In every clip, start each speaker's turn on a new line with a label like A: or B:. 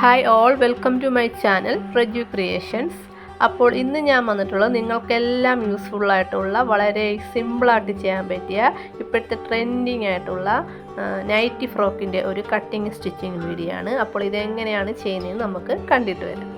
A: Hi all welcome to my channel Reju creations അപ്പോൾ ഇന്ന് ഞാൻ വന്നിട്ടുള്ളത് നിങ്ങൾക്കെല്ലാം യൂസ്ഫുള്ളായിട്ടുള്ള വളരെ സിമ്പിളായിട്ട് ചെയ്യാൻ പറ്റിയ ഇപ്പോഴത്തെ ട്രെൻഡിങ് ആയിട്ടുള്ള നൈറ്റി ഫ്രോക്കിന്റെ ഒരു കട്ടിങ് സ്റ്റിച്ചിങ് വീഡിയോ ആണ്. അപ്പോൾ ഇതെങ്ങനെയാണ് ചെയ്യുന്നതെന്ന് നമുക്ക് കണ്ടിട്ട് വരാം.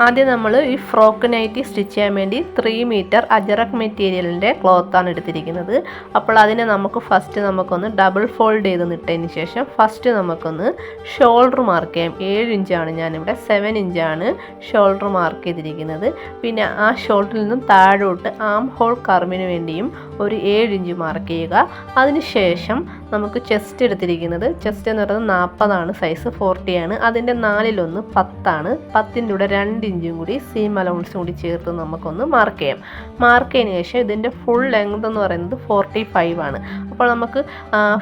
A: ആദ്യം നമ്മൾ ഈ ഫ്രോക്ക് നൈറ്റി സ്റ്റിച്ച് ചെയ്യാൻ വേണ്ടി ത്രീ മീറ്റർ അജറക് മെറ്റീരിയലിന്റെ ക്ലോത്താണ് എടുത്തിരിക്കുന്നത്. അപ്പോൾ അതിനെ നമുക്ക് ഫസ്റ്റ് നമുക്കൊന്ന് ഡബിൾ ഫോൾഡ് ചെയ്ത് നിട്ടതിന് ശേഷം ഫസ്റ്റ് നമുക്കൊന്ന് ഷോൾഡർ മാർക്ക് ചെയ്യാം. ഏഴ് ഇഞ്ചാണ് ഞാനിവിടെ സെവൻ ഇഞ്ചാണ് ഷോൾഡർ മാർക്ക് ചെയ്തിരിക്കുന്നത്. പിന്നെ ആ ഷോൾഡറിൽ നിന്നും താഴോട്ട് ആം ഹോൾ കർവിന് വേണ്ടിയും ഒരു ഏഴ് ഇഞ്ച് മാർക്ക് ചെയ്യുക. അതിനുശേഷം നമുക്ക് ചെസ്റ്റ് എടുത്തിരിക്കുന്നത്. ചെസ്റ്റ് എന്ന് പറയുന്നത് നാൽപ്പതാണ് സൈസ് ഫോർട്ടിയാണ് അതിന്റെ നാലിലൊന്ന് പത്താണ്. പത്തിന്റെ കൂടെ രണ്ട് ഇഞ്ചും കൂടി സീം അലൗൺസും കൂടി ചേർത്ത് നമുക്കൊന്ന് മാർക്ക് ചെയ്യാം. മാർക്ക് ചെയ്തതിന് ശേഷം ഇതിന്റെ ഫുൾ ലെങ്ത് എന്ന് പറയുന്നത് ഫോർട്ടി ഫൈവ് ആണ്. അപ്പോൾ നമുക്ക്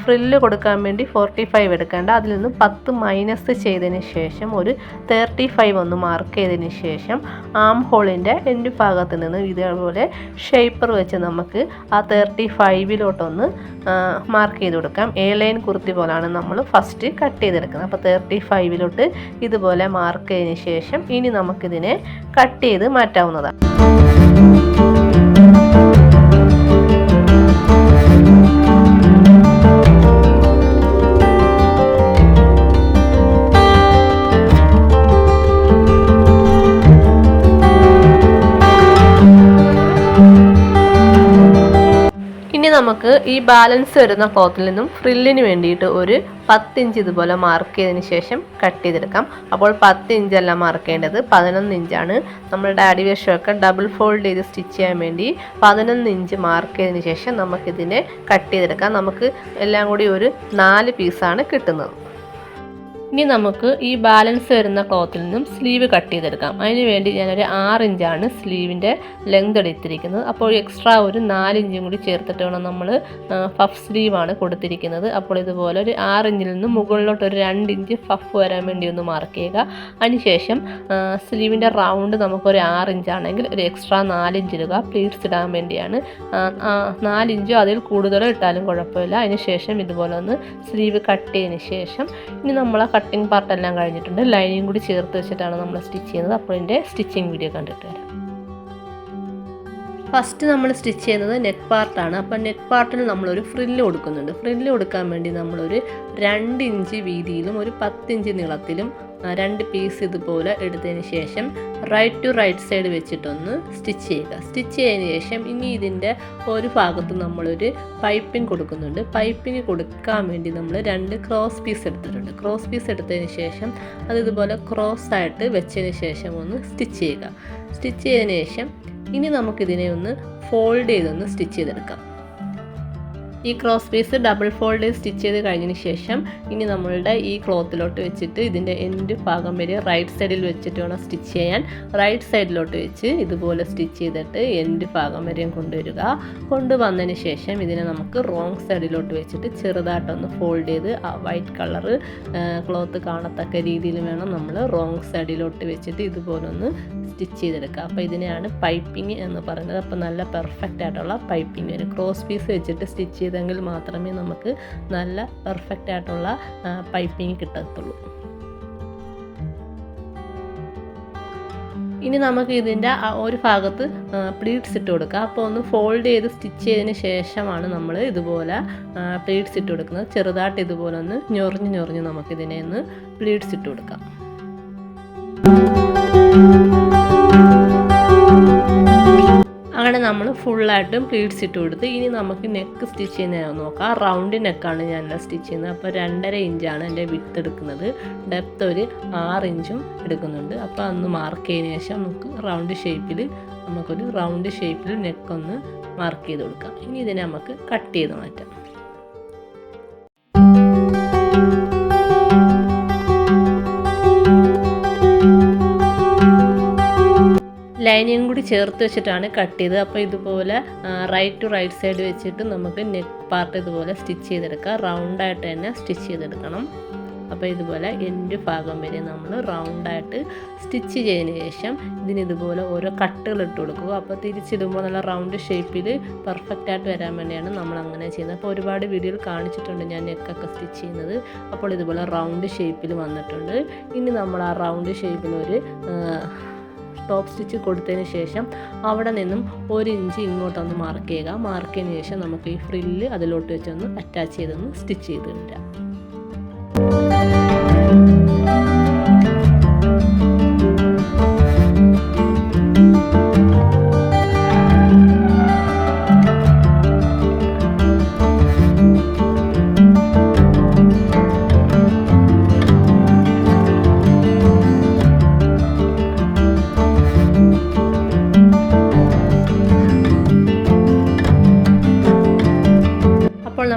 A: ഫ്രില്ല് കൊടുക്കാൻ വേണ്ടി ഫോർട്ടി ഫൈവ് എടുക്കേണ്ട. അതിൽ നിന്ന് പത്ത് മൈനസ് ചെയ്തതിന് ശേഷം ഒരു തേർട്ടി ഫൈവ് ഒന്ന് മാർക്ക് ചെയ്തതിന് ശേഷം ആം ഹോളിന്റെ എന്റെ ഭാഗത്ത് നിന്ന് ഇതേപോലെ ഷേപ്പർ വെച്ച് നമുക്ക് ആ തേർട്ടി ഫൈവിലോട്ടൊന്ന് മാർക്ക് ചെയ്ത് കൊടുക്കാം. എ ലൈൻ കുർത്തി പോലാണ് നമ്മൾ ഫസ്റ്റ് കട്ട് ചെയ്തെടുക്കുന്നത്. അപ്പോൾ തേർട്ടി ഫൈവിലോട്ട് ഇതുപോലെ മാർക്ക് ചെയ്തതിന് ശേഷം ഇനി നമുക്കിതിനെ കട്ട് ചെയ്ത് മാറ്റാവുന്നതാണ്. ഇനി നമുക്ക് ഈ ബാലൻസ് വരുന്ന ക്ലോത്തിൽ നിന്നും ഫ്രില്ലിന് വേണ്ടിയിട്ട് ഒരു പത്ത് ഇഞ്ച് ഇതുപോലെ മാർക്ക് ചെയ്തതിന് ശേഷം കട്ട് ചെയ്തെടുക്കാം. അപ്പോൾ പത്ത് ഇഞ്ചല്ല മാർക്ക് പതിനൊന്ന് ഇഞ്ചാണ്. നമ്മളുടെ അടിവശമൊക്കെ ഡബിൾ ഫോൾഡ് ചെയ്ത് സ്റ്റിച്ച് ചെയ്യാൻ വേണ്ടി പതിനൊന്ന് ഇഞ്ച് മാർക്ക് ചെയ്തതിന് ശേഷം നമുക്കിതിനെ കട്ട് ചെയ്തെടുക്കാം. നമുക്ക് എല്ലാം കൂടി ഒരു നാല് പീസാണ് കിട്ടുന്നത്. ഇനി നമുക്ക് ഈ ബാലൻസ് വരുന്ന ക്ലോത്തിൽ നിന്നും സ്ലീവ് കട്ട് ചെയ്തെടുക്കാം. അതിന് വേണ്ടി ഞാനൊരു ആറ് ഇഞ്ചാണ് സ്ലീവിന്റെ ലെങ്ത് എടുത്തിരിക്കുന്നത്. അപ്പോൾ എക്സ്ട്രാ ഒരു നാലിഞ്ചും കൂടി ചേർത്തിട്ട് വേണം നമ്മൾ ഫഫ് സ്ലീവാണ് കൊടുത്തിരിക്കുന്നത്. അപ്പോൾ ഇതുപോലെ ഒരു ആറ് ഇഞ്ചിൽ നിന്ന് മുകളിലോട്ട് ഒരു രണ്ട് ഇഞ്ച് ഫഫ് വരാൻ വേണ്ടി ഒന്ന് മാർക്ക് ചെയ്യുക. അതിനുശേഷം സ്ലീവിന്റെ റൗണ്ട് നമുക്കൊരു ആറ് ഇഞ്ചാണെങ്കിൽ ഒരു എക്സ്ട്രാ നാലിഞ്ച് ഇടുക. പ്ലീറ്റ്സ് ഇടാൻ വേണ്ടിയാണ്. നാലിഞ്ചോ അതിൽ കൂടുതലോ ഇട്ടാലും കുഴപ്പമില്ല. അതിനുശേഷം ഇതുപോലെ ഒന്ന് സ്ലീവ് കട്ട് ചെയ്തതിന് ശേഷം ഇനി നമ്മളെ കട്ടിങ് പാർട്ട് എല്ലാം കഴിഞ്ഞിട്ടുണ്ട്. ലൈനിങ് കൂടി ചേർത്ത് വെച്ചിട്ടാണ് നമ്മൾ സ്റ്റിച്ച് ചെയ്യുന്നത്. അപ്പോൾ ഇതിന്റെ സ്റ്റിച്ചിങ് വീഡിയോ കണ്ടിട്ട് വരാം. ഫസ്റ്റ് നമ്മൾ സ്റ്റിച്ച് ചെയ്യുന്നത് നെക്ക് പാർട്ടാണ്. അപ്പോൾ നെക്ക് പാർട്ടിൽ നമ്മളൊരു ഫ്രില്ല് കൊടുക്കുന്നുണ്ട്. ഫ്രില്ല് കൊടുക്കാൻ വേണ്ടി നമ്മളൊരു രണ്ട് ഇഞ്ച് വീതിയിലും ഒരു പത്തിഞ്ച് നീളത്തിലും രണ്ട് പീസ് ഇതുപോലെ എടുത്തതിന് ശേഷം റൈറ്റ് ടു റൈറ്റ് സൈഡ് വെച്ചിട്ടൊന്ന് സ്റ്റിച്ച് ചെയ്യുക. സ്റ്റിച്ച് ചെയ്തതിന് ശേഷം ഇനി ഇതിന്റെ ഒരു ഭാഗത്ത് നമ്മളൊരു പൈപ്പിംഗ് കൊടുക്കുന്നുണ്ട്. പൈപ്പിംഗ് കൊടുക്കാൻ വേണ്ടി നമ്മൾ രണ്ട് ക്രോസ് പീസ് എടുത്തിട്ടുണ്ട്. ക്രോസ് പീസ് എടുത്തതിന് ശേഷം അത് ഇതുപോലെ ക്രോസ് ആയിട്ട് വെച്ചതിന് ശേഷം ഒന്ന് സ്റ്റിച്ച് ചെയ്യുക. സ്റ്റിച്ച് ചെയ്തതിന് ശേഷം ഇനി നമുക്കിതിനെ ഒന്ന് ഫോൾഡ് ചെയ്തൊന്ന് സ്റ്റിച്ച് ചെയ്തെടുക്കാം. ഈ cross piece double fold stitch ചെയ്ത് കഴിഞ്ഞതിന് ശേഷം ഇനി നമ്മളുടെ ഈ ക്ലോത്തിലോട്ട് വെച്ചിട്ട് ഇതിന്റെ എൻഡ് ഭാഗം വരെ റൈറ്റ് സൈഡിൽ വെച്ചിട്ട് വേണം സ്റ്റിച്ച് ചെയ്യാൻ. റൈറ്റ് സൈഡിലോട്ട് വെച്ച് ഇതുപോലെ സ്റ്റിച്ച് ചെയ്തിട്ട് എൻഡ് ഭാഗം വരെയും കൊണ്ടുവരിക. കൊണ്ടുവന്നതിന് ശേഷം ഇതിനെ നമുക്ക് റോങ് സൈഡിലോട്ട് വെച്ചിട്ട് ചെറുതായിട്ടൊന്ന് ഫോൾഡ് ചെയ്ത് ആ വൈറ്റ് കളറ് ക്ലോത്ത് കാണത്തക്ക രീതിയിൽ വേണം നമ്മൾ റോങ് സൈഡിലോട്ട് വെച്ചിട്ട് ഇതുപോലെ ഒന്ന് സ്റ്റിച്ച് ചെയ്തെടുക്കുക. അപ്പോൾ ഇതിനെയാണ് പൈപ്പിംഗ് എന്ന് പറയുന്നത്. അപ്പോൾ നല്ല പെർഫെക്റ്റ് ആയിട്ടുള്ള പൈപ്പിംഗ്. ഒരു ക്രോസ് പീസ് വെച്ചിട്ട് സ്റ്റിച്ച് ചെയ്തെങ്കിൽ മാത്രമേ നമുക്ക് നല്ല പെർഫെക്റ്റ് ആയിട്ടുള്ള പൈപ്പിംഗ് കിട്ടത്തുള്ളൂ. ഇനി നമുക്ക് ഇതിന്റെ ഒരു ഭാഗത്ത് പ്ലീറ്റ്സ് ഇട്ട് കൊടുക്കുക. അപ്പോൾ ഒന്ന് ഫോൾഡ് ചെയ്ത് സ്റ്റിച്ച് ചെയ്തതിന് ശേഷമാണ് നമ്മൾ ഇതുപോലെ പ്ലീറ്റ്സ് ഇട്ട് കൊടുക്കുന്നത്. ചെറുതായിട്ട് ഇതുപോലെ ഒന്ന് ഞൊറിഞ്ഞ് ഞൊറിഞ്ഞ് നമുക്കിതിനെ ഒന്ന് പ്ലീറ്റ്സ് ഇട്ട് കൊടുക്കാം. അങ്ങനെ നമ്മൾ ഫുള്ളായിട്ടും പ്ലീറ്റ്സ് ഇട്ട് കൊടുത്ത് ഇനി നമുക്ക് നെക്ക് സ്റ്റിച്ച് ചെയ്യുന്നത് നോക്കാം. റൗണ്ട് നെക്കാണ് ഞാൻ സ്റ്റിച്ച് ചെയ്യുന്നത്. അപ്പോൾ രണ്ടര ഇഞ്ചാണ് എന്റെ വിത്ത് എടുക്കുന്നത്. ഡെപ്ത് ഒരു ആറ് ഇഞ്ചും എടുക്കുന്നുണ്ട്. അപ്പോൾ അന്ന് മാർക്ക് ചെയ്തതിന് ശേഷം നമുക്ക് റൗണ്ട് ഷേപ്പിൽ നമുക്കൊരു റൗണ്ട് ഷേപ്പിൽ നെക്കൊന്ന് മാർക്ക് ചെയ്ത് കൊടുക്കാം. ഇനി ഇതിനെ നമുക്ക് കട്ട് ചെയ്ത് മാറ്റാം. ലൈനിങ് കൂടി ചേർത്ത് വെച്ചിട്ടാണ് കട്ട് ചെയ്തത്. അപ്പോൾ ഇതുപോലെ റൈറ്റ് ടു റൈറ്റ് സൈഡ് വെച്ചിട്ട് നമുക്ക് നെക്ക് പാർട്ട് ഇതുപോലെ സ്റ്റിച്ച് ചെയ്തെടുക്കാം. റൗണ്ടായിട്ട് തന്നെ സ്റ്റിച്ച് ചെയ്തെടുക്കണം. അപ്പോൾ ഇതുപോലെ എന്റെ ഭാഗം വരെ നമ്മൾ റൗണ്ടായിട്ട് സ്റ്റിച്ച് ചെയ്തതിന് ശേഷം ഇതിന് ഇതുപോലെ ഓരോ കട്ടുകൾ ഇട്ട് കൊടുക്കുക. അപ്പോൾ തിരിച്ചിടുമ്പോൾ നല്ല റൗണ്ട് ഷേപ്പിൽ പെർഫെക്റ്റ് ആയിട്ട് വരാൻ വേണ്ടിയാണ് നമ്മൾ അങ്ങനെ ചെയ്യുന്നത്. അപ്പോൾ ഒരുപാട് വീഡിയോയിൽ കാണിച്ചിട്ടുണ്ട് ഞാൻ നെക്കൊക്കെ സ്റ്റിച്ച് ചെയ്യുന്നത്. അപ്പോൾ ഇതുപോലെ റൗണ്ട് ഷേപ്പിൽ വന്നിട്ടുണ്ട്. ഇനി നമ്മൾ ആ റൗണ്ട് ഷേപ്പിലൊരു ടോപ്പ് സ്റ്റിച്ച് കൊടുത്തതിന് ശേഷം അവിടെ നിന്നും ഒരു ഇഞ്ച് ഇങ്ങോട്ടൊന്ന് മാർക്ക് ചെയ്യുക. മാർക്ക് ചെയ്തതിന് ശേഷം നമുക്ക് ഈ ഫ്രില്ല് അതിലോട്ട് വെച്ചൊന്ന് അറ്റാച്ച് ചെയ്തൊന്ന് സ്റ്റിച്ച് ചെയ്ത് വരാം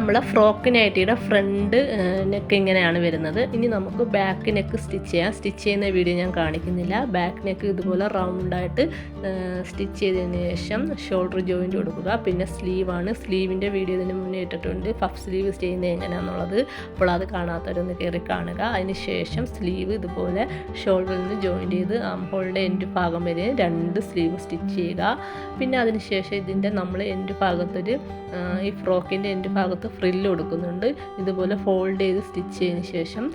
A: നമ്മൾ ഫ്രോക്ക് നൈറ്റിയുടെ ഫ്രണ്ട് നെക്ക് ഇങ്ങനെയാണ് വരുന്നത്. ഇനി നമുക്ക് ബാക്ക് നെക്ക് സ്റ്റിച്ച് ചെയ്യാം. സ്റ്റിച്ച് ചെയ്യുന്ന വീഡിയോ ഞാൻ കാണിക്കുന്നില്ല. ബാക്ക് നെക്ക് ഇതുപോലെ റൗണ്ടായിട്ട് സ്റ്റിച്ച് ചെയ്തതിന് ശേഷം ഷോൾഡർ ജോയിന്റ് കൊടുക്കുക. പിന്നെ സ്ലീവാണ് സ്ലീവിന്റെ വീഡിയോ ഇതിന് മുന്നേ ഇട്ടിട്ടുണ്ട്. പഫ് സ്ലീവ് ചെയ്യുന്നത് എങ്ങനെയാണെന്നുള്ളത് അപ്പോൾ അത് കാണാത്തവരൊന്ന് കയറി കാണുക. അതിന് ശേഷം സ്ലീവ് ഇതുപോലെ ഷോൾഡറിൽ നിന്ന് ജോയിന്റ് ചെയ്ത് ഹോളിന്റെ എൻഡ് ഭാഗം വരെ രണ്ട് സ്ലീവ് സ്റ്റിച്ച് ചെയ്യുക. പിന്നെ അതിന് ശേഷം ഇതിന്റെ നമ്മൾ എൻഡ് ഭാഗത്തൊരു ഈ ഫ്രോക്കിന്റെ എൻഡ് ഭാഗത്ത് ഫ്രില്ല് കൊടുക്കുന്നുണ്ട്. ഇതുപോലെ ഫോൾഡ് ചെയ്ത് സ്റ്റിച്ച് ചെയ്തതിന് ശേഷം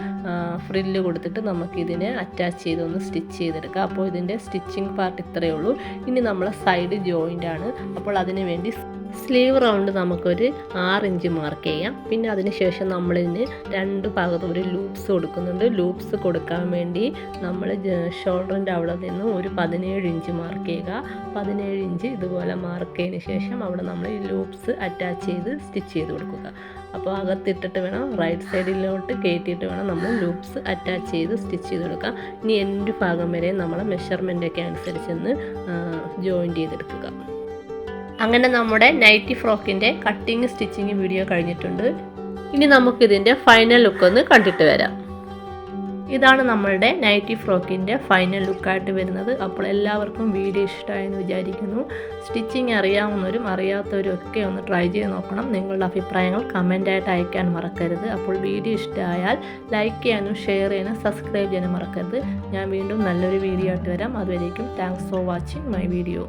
A: ഫ്രില്ല് കൊടുത്തിട്ട് നമുക്കിതിനെ അറ്റാച്ച് ചെയ്തൊന്ന് സ്റ്റിച്ച് ചെയ്തെടുക്കാം. അപ്പോൾ ഇതിന്റെ സ്റ്റിച്ചിങ് പാർട്ട് ഇത്രയേ ഉള്ളൂ. ഇനി നമ്മളെ സൈഡ് ജോയിന്റ് ആണ്. അപ്പോൾ അതിന് വേണ്ടി സ്ലീവ് റൗണ്ട് നമുക്കൊരു ആറ് ഇഞ്ച് മാർക്ക് ചെയ്യാം. പിന്നെ അതിനുശേഷം നമ്മളിതിന് രണ്ട് ഭാഗത്തും ഒരു ലൂപ്സ് കൊടുക്കുന്നുണ്ട്. ലൂപ്സ് കൊടുക്കാൻ വേണ്ടി നമ്മൾ ഷോൾഡറിന്റെ അവിടെ നിന്ന് ഒരു പതിനേഴ് ഇഞ്ച് മാർക്ക് ചെയ്യുക. പതിനേഴ് ഇഞ്ച് ഇതുപോലെ മാർക്ക് ചെയ്തതിന് ശേഷം അവിടെ നമ്മൾ ഈ ലൂപ്സ് അറ്റാച്ച് ചെയ്ത് സ്റ്റിച്ച് ചെയ്ത് കൊടുക്കുക. അപ്പോൾ അകത്തിട്ടിട്ട് വേണം റൈറ്റ് സൈഡിലോട്ട് കയറ്റിയിട്ട് വേണം നമ്മൾ ലൂപ്സ് അറ്റാച്ച് ചെയ്ത് സ്റ്റിച്ച് ചെയ്ത് കൊടുക്കുക. ഇനി എന്റെ ഭാഗം വരെ നമ്മൾ മെഷർമെന്റൊക്കെ അനുസരിച്ചൊന്ന് ജോയിന്റ് ചെയ്തെടുക്കുക. അങ്ങനെ നമ്മുടെ നൈറ്റി ഫ്രോക്കിന്റെ കട്ടിങ് സ്റ്റിച്ചിങ് വീഡിയോ കഴിഞ്ഞിട്ടുണ്ട്. ഇനി നമുക്കിതിന്റെ ഫൈനൽ ലുക്ക് ഒന്ന് കണ്ടിട്ട് വരാം. ഇതാണ് നമ്മളുടെ നൈറ്റി ഫ്രോക്കിന്റെ ഫൈനൽ ലുക്കായിട്ട് വരുന്നത്. അപ്പോൾ എല്ലാവർക്കും വീഡിയോ ഇഷ്ടമായെന്ന് വിചാരിക്കുന്നു. സ്റ്റിച്ചിങ് അറിയാവുന്നവരും അറിയാത്തവരും ഒക്കെ ഒന്ന് ട്രൈ ചെയ്ത് നോക്കണം. നിങ്ങളുടെ അഭിപ്രായങ്ങൾ കമന്റായിട്ട് അയക്കാൻ മറക്കരുത്. അപ്പോൾ വീഡിയോ ഇഷ്ടമായാൽ ലൈക്ക് ചെയ്യാനും ഷെയർ ചെയ്യാനും സബ്സ്ക്രൈബ് ചെയ്യാനും മറക്കരുത്. ഞാൻ വീണ്ടും നല്ലൊരു വീഡിയോ ആയിട്ട് വരാം. അതുവരേക്കും thanks for watching my video